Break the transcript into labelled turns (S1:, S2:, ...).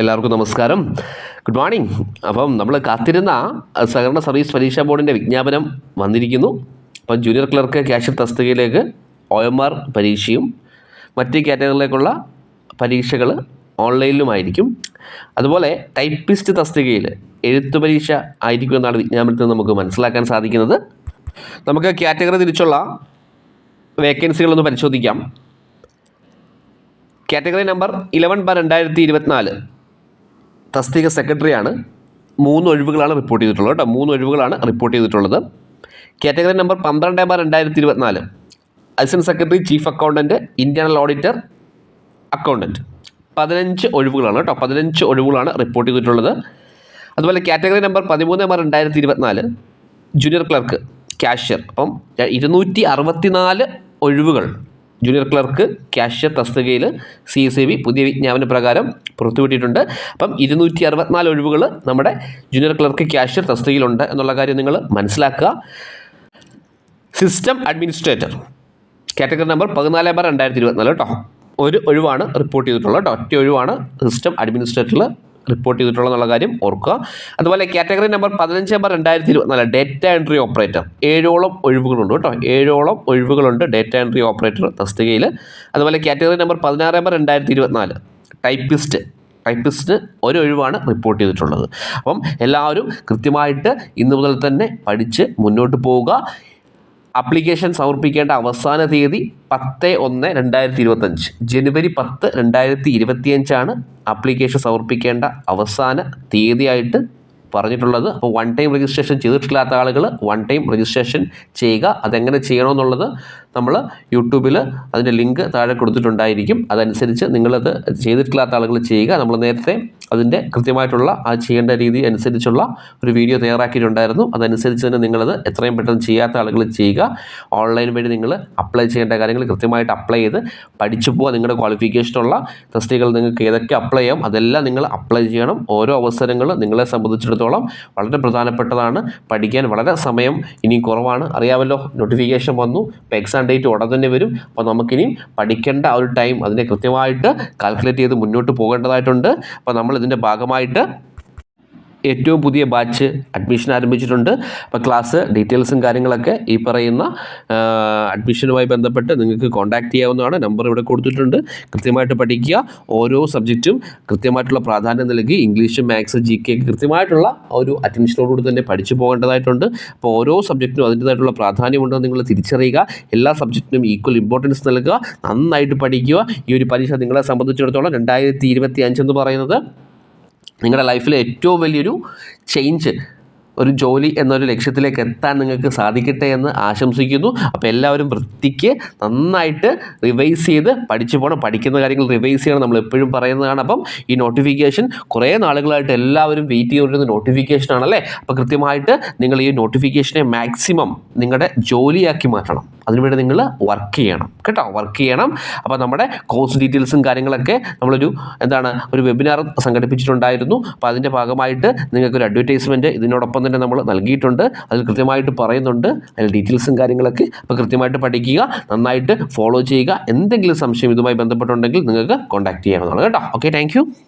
S1: എല്ലാവർക്കും നമസ്കാരം. Good morning അപ്പം നമ്മൾ കാത്തിരുന്ന സഹകരണ സർവീസ് പരീക്ഷാ ബോർഡിന്റെ വിജ്ഞാപനം വന്നിരിക്കുന്നു. അപ്പം ജൂനിയർ ക്ലർക്ക് ക്യാഷ്യർ തസ്തികയിലേക്ക് ഒ എം ആർ പരീക്ഷയും മറ്റ് കാറ്റഗറിയിലേക്കുള്ള പരീക്ഷകൾ ഓൺലൈനിലുമായിരിക്കും. അതുപോലെ ടൈപ്പിസ്റ്റ് തസ്തികയിൽ എഴുത്തു പരീക്ഷ ആയിരിക്കുമെന്നാണ് വിജ്ഞാപനത്തിൽ നമുക്ക് മനസ്സിലാക്കാൻ സാധിക്കുന്നത്. നമുക്ക് കാറ്റഗറി തിരിച്ചുള്ള വേക്കൻസികളൊന്ന് പരിശോധിക്കാം. കാറ്റഗറി നമ്പർ ഇലവൻ ബാർ രണ്ടായിരത്തി ഇരുപത്തിനാല്. തസ്തിക സെക്രട്ടറിയാണ്. മൂന്ന് ഒഴിവുകളാണ് റിപ്പോർട്ട് ചെയ്തിട്ടുള്ളത് കേട്ടോ. മൂന്ന് ഒഴിവുകളാണ് റിപ്പോർട്ട് ചെയ്തിട്ടുള്ളത്. കാറ്റഗറി നമ്പർ പന്ത്രണ്ട് ബാർ രണ്ടായിരത്തി ഇരുപത്തിനാല് assistant secretary chief accountant internal auditor accountant പതിനഞ്ച് ഒഴിവുകളാണ് കേട്ടോ. പതിനഞ്ച് ഒഴിവുകളാണ് റിപ്പോർട്ട് ചെയ്തിട്ടുള്ളത്. അതുപോലെ കാറ്റഗറി നമ്പർ പതിമൂന്ന് ബാർ രണ്ടായിരത്തി ഇരുപത്തിനാല് ജൂനിയർ ക്ലർക്ക് ക്യാഷ്യർ. അപ്പം ഇരുന്നൂറ്റി അറുപത്തിനാല് ഒഴിവുകൾ ജൂനിയർ ക്ലർക്ക് ക്യാഷ്യർ തസ്തികയിൽ സി എസ് ബി പുതിയ വിജ്ഞാപന പ്രകാരം പുറത്തുവിട്ടിട്ടുണ്ട്. അപ്പം ഇരുന്നൂറ്റി അറുപത്തിനാല് ഒഴിവുകൾ നമ്മുടെ ജൂനിയർ ക്ലർക്ക് ക്യാഷ്യർ തസ്തികയിലുണ്ട് എന്നുള്ള കാര്യം നിങ്ങൾ മനസ്സിലാക്കുക. സിസ്റ്റം അഡ്മിനിസ്ട്രേറ്റർ കാറ്റഗറി നമ്പർ പതിനാല് ബാർ രണ്ടായിരത്തി ഇരുപത്തിനാല് കേട്ടോ ഒരു ഒഴിവാണ് റിപ്പോർട്ട് ചെയ്തിട്ടുള്ളത് കേട്ടോ ഒറ്റ ഒഴിവാണ് സിസ്റ്റം അഡ്മിനിസ്ട്രേറ്ററിൽ റിപ്പോർട്ട് ചെയ്തിട്ടുള്ളത് കാര്യം ഓർക്കുക. അതുപോലെ കാറ്റഗറി നമ്പർ പതിനഞ്ച് നമ്പർ രണ്ടായിരത്തി ഇരുപത്തിനാല് ഡേറ്റ എൻട്രി ഓപ്പറേറ്റർ ഏഴോളം ഒഴിവുകളുണ്ട് കേട്ടോ. ഏഴോളം ഒഴിവുകളുണ്ട് ഡേറ്റ എൻട്രി ഓപ്പറേറ്റർ തസ്തികയിൽ. അതുപോലെ കാറ്റഗറി നമ്പർ പതിനാറ് നമ്പർ രണ്ടായിരത്തി ഇരുപത്തിനാല്. ടൈപ്പിസ്റ്റ് ടൈപ്പിസ്റ്റ് ഒരു ഒഴിവാണ് റിപ്പോർട്ട് ചെയ്തിട്ടുള്ളത്. അപ്പം എല്ലാവരും കൃത്യമായിട്ട് ഇന്ന് മുതൽ തന്നെ പഠിച്ച് മുന്നോട്ട് പോവുക. ആപ്ലിക്കേഷൻ സമർപ്പിക്കേണ്ട അവസാന തീയതി പത്ത് ഒന്ന് രണ്ടായിരത്തി ഇരുപത്തഞ്ച് ജനുവരി പത്ത് രണ്ടായിരത്തി ഇരുപത്തിയഞ്ചാണ് അപ്ലിക്കേഷൻ സമർപ്പിക്കേണ്ട അവസാന തീയതിയായിട്ട് പറഞ്ഞിട്ടുള്ളത്. അപ്പോൾ വൺ ടൈം രജിസ്ട്രേഷൻ ചെയ്തിട്ടില്ലാത്ത ആളുകൾ വൺ ടൈം രജിസ്ട്രേഷൻ ചെയ്യുക. അതെങ്ങനെ ചെയ്യണമെന്നുള്ളത് നമ്മൾ യൂട്യൂബിൽ അതിന്റെ ലിങ്ക് താഴെ കൊടുത്തിട്ടുണ്ടായിരിക്കും. അതനുസരിച്ച് നിങ്ങളത് ചെയ്തിട്ടില്ലാത്ത ആളുകൾ ചെയ്യുക. നമ്മൾ നേരത്തെ അതിന്റെ കൃത്യമായിട്ടുള്ള ആ ചെയ്യേണ്ട രീതി അനുസരിച്ചുള്ള ഒരു വീഡിയോ തയ്യാറാക്കിയിട്ടുണ്ടായിരുന്നു. അതനുസരിച്ച് തന്നെ നിങ്ങളത് എത്രയും പെട്ടെന്ന് ചെയ്യാത്ത ആളുകൾ ചെയ്യുക. ഓൺലൈൻ വഴി നിങ്ങൾ അപ്ലൈ ചെയ്യേണ്ട കാര്യങ്ങൾ കൃത്യമായിട്ട് അപ്ലൈ ചെയ്ത് പഠിച്ചു പോവുക. നിങ്ങളുടെ ക്വാളിഫിക്കേഷനുള്ള തസ്തികകൾ നിങ്ങൾക്ക് ഏതൊക്കെ അപ്ലൈ ചെയ്യാം അതെല്ലാം നിങ്ങൾ അപ്ലൈ ചെയ്യണം. ഓരോ അവസരങ്ങൾ നിങ്ങളെ സംബന്ധിച്ചിടത്തോളം വളരെ പ്രധാനപ്പെട്ടതാണ്. പഠിക്കാൻ വളരെ സമയം ഇനിയും കുറവാണ്. അറിയാമല്ലോ നോട്ടിഫിക്കേഷൻ വന്നു ഇപ്പോൾ എക്സാം ഡേറ്റ് ഉടൻ തന്നെ വരും. അപ്പോൾ നമുക്കിനിയും പഠിക്കേണ്ട ആ ഒരു ടൈം അതിനെ കൃത്യമായിട്ട് കാൽക്കുലേറ്റ് ചെയ്ത് മുന്നോട്ട് പോകേണ്ടതായിട്ടുണ്ട്. അപ്പോൾ നമ്മൾ ഇതിന്റെ ഭാഗമായിട്ട് ഏറ്റവും പുതിയ ബാച്ച് അഡ്മിഷൻ ആരംഭിച്ചിട്ടുണ്ട്. അപ്പോൾ ക്ലാസ് ഡീറ്റെയിൽസും കാര്യങ്ങളൊക്കെ ഈ പറയുന്ന അഡ്മിഷനുമായി ബന്ധപ്പെട്ട് നിങ്ങൾക്ക് കോൺടാക്റ്റ് ചെയ്യാവുന്നതാണ്. നമ്പർ ഇവിടെ കൊടുത്തിട്ടുണ്ട്. കൃത്യമായിട്ട് പഠിക്കുക. ഓരോ സബ്ജക്റ്റും കൃത്യമായിട്ടുള്ള പ്രാധാന്യം നൽകി ഇംഗ്ലീഷ് മാത്സ് ജി കെ കൃത്യമായിട്ടുള്ള ഒരു അറ്റൻഷനോടുകൂടി തന്നെ പഠിച്ചു പോകേണ്ടതായിട്ടുണ്ട്. അപ്പോൾ ഓരോ സബ്ജക്റ്റിനും അതിന്റേതായിട്ടുള്ള പ്രാധാന്യമുണ്ടെന്ന് നിങ്ങൾ തിരിച്ചറിയുക. എല്ലാ സബ്ജക്റ്റിനും ഈക്വൽ ഇമ്പോർട്ടൻസ് നൽകുക. നന്നായിട്ട് പഠിക്കുക. ഈ ഒരു പരീക്ഷ നിങ്ങളെ സംബന്ധിച്ചിടത്തോളം രണ്ടായിരത്തി ഇരുപത്തി അഞ്ചെന്ന് പറയുന്നത് നിങ്ങളുടെ ലൈഫിലെ ഏറ്റവും വലിയൊരു ചേഞ്ച് ഒരു ജോലി എന്നൊരു ലക്ഷ്യത്തിലേക്ക് എത്താൻ നിങ്ങൾക്ക് സാധിക്കട്ടെ എന്ന് ആശംസിക്കുന്നു. അപ്പോൾ എല്ലാവരും വൃത്തിക്ക് നന്നായിട്ട് റിവൈസ് ചെയ്ത് പഠിച്ചു പോകണം പഠിക്കുന്ന കാര്യങ്ങൾ റിവൈസ് ചെയ്യണം നമ്മൾ എപ്പോഴും പറയുന്നതാണ്. അപ്പം ഈ നോട്ടിഫിക്കേഷൻ കുറേ നാളുകളായിട്ട് എല്ലാവരും വെയിറ്റ് ചെയ്തുകൊണ്ടിരുന്ന നോട്ടിഫിക്കേഷൻ ആണല്ലേ? അപ്പോൾ കൃത്യമായിട്ട് നിങ്ങൾ ഈ നോട്ടിഫിക്കേഷനെ മാക്സിമം നിങ്ങളുടെ ജോലിയാക്കി മാറ്റണം. അതിനുവേണ്ടി നിങ്ങൾ വർക്ക് ചെയ്യണം. കേട്ടോ? വർക്ക് ചെയ്യണം. അപ്പോൾ നമ്മുടെ കോഴ്സ് ഡീറ്റെയിൽസും കാര്യങ്ങളൊക്കെ നമ്മളൊരു എന്താണ് ഒരു വെബിനാർ സംഘടിപ്പിച്ചിട്ടുണ്ടായിരുന്നു. അപ്പോൾ അതിന്റെ ഭാഗമായിട്ട് നിങ്ങൾക്കൊരു അഡ്വർടൈസ്മെന്റ് ഇതിനോടൊപ്പം തന്നെ നമ്മൾ നൽകിയിട്ടുണ്ട്. അതിൽ കൃത്യമായിട്ട് പറയുന്നുണ്ട്. അതിൽ ഡീറ്റെയിൽസും കാര്യങ്ങളൊക്കെ അപ്പോൾ കൃത്യമായിട്ട് പഠിക്കുക നന്നായിട്ട് ഫോളോ ചെയ്യുക. എന്തെങ്കിലും സംശയം ഇതുമായി ബന്ധപ്പെട്ടുണ്ടെങ്കിൽ നിങ്ങൾക്ക് കോൺടാക്ട് ചെയ്യാവുന്നതാണ്. കേട്ടോ? Okay thank